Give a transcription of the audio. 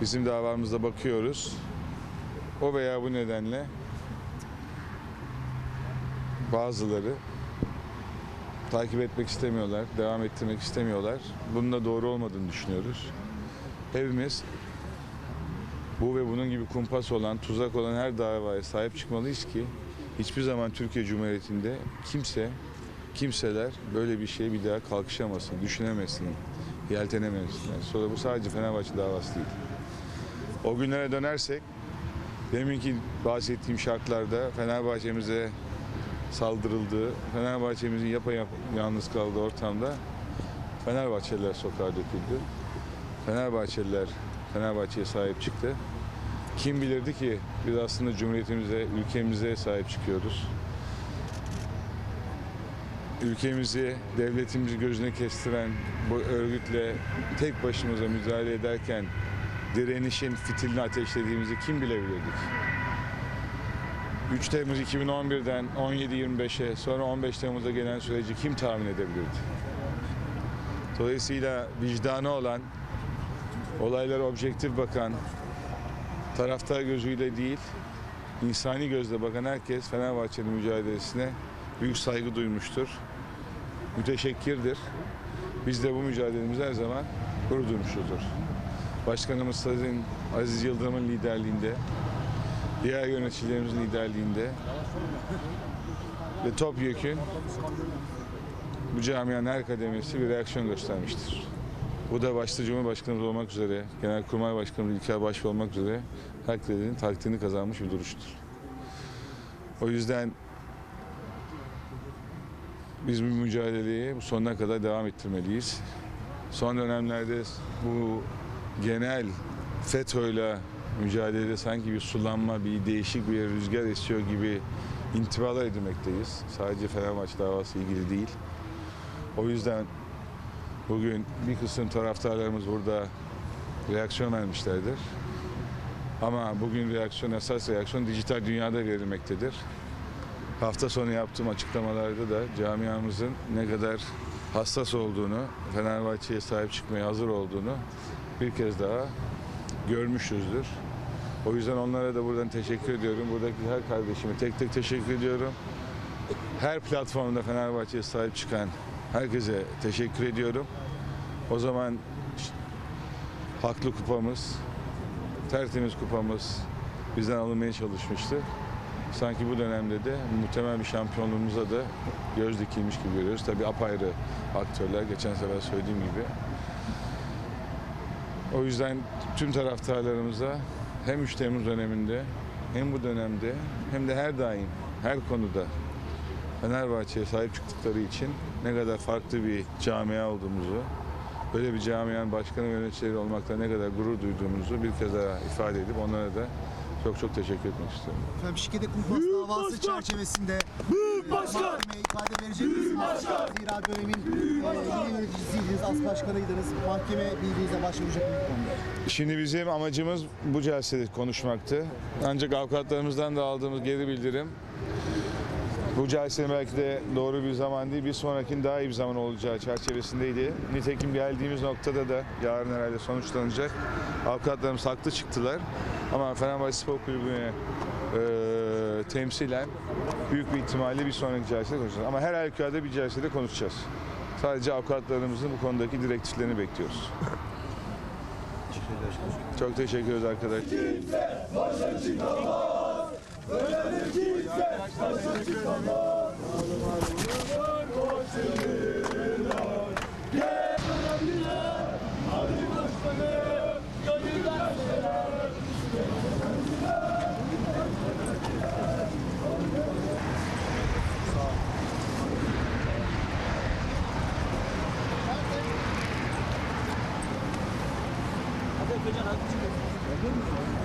Bizim davamıza bakıyoruz. O veya bu nedenle bazıları takip etmek istemiyorlar, devam ettirmek istemiyorlar. Bunun da doğru olmadığını düşünüyoruz. Hepimiz bu ve bunun gibi kumpas olan, tuzak olan her davaya sahip çıkmalıyız ki hiçbir zaman Türkiye Cumhuriyeti'nde kimse, kimseler böyle bir şeye bir daha kalkışamasın, düşünemesin, yeltenemesinler. Sonra bu sadece Fenerbahçe davası değil. O günlere dönersek, deminki bahsettiğim şartlarda Fenerbahçe'mize saldırıldığı, Fenerbahçe'mizin yapayalnız yalnız kaldığı ortamda Fenerbahçeliler sokağa döküldü. Fenerbahçeliler Fenerbahçe'ye sahip çıktı. Kim bilirdi ki biz aslında Cumhuriyetimize, ülkemize sahip çıkıyoruz. Ülkemizi, devletimizi gözüne kestiren bu örgütle tek başımıza mücadele ederken direnişin fitilini ateşlediğimizi kim bilebilirdik? 3 Temmuz 2011'den 17-25'e sonra 15 Temmuz'a gelen süreci kim tahmin edebilirdi? Dolayısıyla vicdanı olan, olaylara objektif bakan, taraftar gözüyle değil, insani gözle bakan herkes Fenerbahçe'nin mücadelesine büyük saygı duymuştur. Müteşekkirdir. Biz de bu mücadelemizi her zaman gurur duymuşuzdur. Başkanımız Sayın Aziz Yıldırım'ın liderliğinde, diğer yöneticilerimizin liderliğinde ve topyekün bu camianın her kademesi bir reaksiyon göstermiştir. Bu da başta Cumhurbaşkanımız olmak üzere, Genelkurmay Başkanımız İlker Başbuğ olmak üzere herkesin takdirini kazanmış bir duruştur. O yüzden biz bu mücadeleyi sonuna kadar devam ettirmeliyiz. Son dönemlerde bu genel FETÖ'yle mücadelede sanki bir sulanma, bir değişik bir rüzgar esiyor gibi intibalar edilmekteyiz. Sadece Fenerbahçe davası ilgili değil. O yüzden bugün bir kısım taraftarlarımız burada reaksiyon vermişlerdir. Ama bugün reaksiyon, esas reaksiyon dijital dünyada verilmektedir. Hafta sonu yaptığım açıklamalarda da camiamızın ne kadar hassas olduğunu, Fenerbahçe'ye sahip çıkmaya hazır olduğunu bir kez daha görmüşüzdür. O yüzden onlara da buradan teşekkür ediyorum. Buradaki her kardeşime tek tek teşekkür ediyorum. Her platformda Fenerbahçe'ye sahip çıkan herkese teşekkür ediyorum. O zaman haklı kupamız, tertemiz kupamız bizden alınmaya çalışmıştı. Sanki bu dönemde de muhtemel bir şampiyonluğumuza da göz dikilmiş gibi görüyoruz. Tabii apayrı aktörler, geçen sefer söylediğim gibi. O yüzden tüm taraftarlarımıza hem 3 Temmuz döneminde hem bu dönemde hem de her daim her konuda Fenerbahçe'ye sahip çıktıkları için ne kadar farklı bir camia olduğumuzu, böyle bir camianın başkanı ve yöneticileri olmakta ne kadar gurur duyduğumuzu bir kez daha ifade edip onlara da çok çok teşekkür etmek istiyorum. Efendim şirkete kumpas davası çerçevesinde Büyük Başkan ifade verecek misiniz? Zira dönemin e, yeni yöneticisiydiniz, as başkanıydınız. Mahkeme bildiğinize başvuracak mı bu konuda? Şimdi bizim amacımız bu celsede konuşmaktı. Ancak avukatlarımızdan da aldığımız geri bildirim bu celse belki de doğru bir zaman değil, bir sonrakinin daha iyi bir zaman olacağı çerçevesindeydi. Nitekim geldiğimiz noktada da yarın herhalde sonuçlanacak. Avukatlarımız haklı çıktılar. Ama Fenerbahçe Spor Kulübü'ne e, temsilen büyük bir ihtimalle bir sonraki celsede konuşacağız. Ama her halükarda bir celsede konuşacağız. Sadece avukatlarımızın bu konudaki direktiflerini bekliyoruz. Çok teşekkür ederiz arkadaşlar. Ölelim kimse başa çıkamaz. Bunlar koşuyorlar. Gel bana Hadi başkanım. Hadi öpeceğim hadi çıkın. Öpür müsün?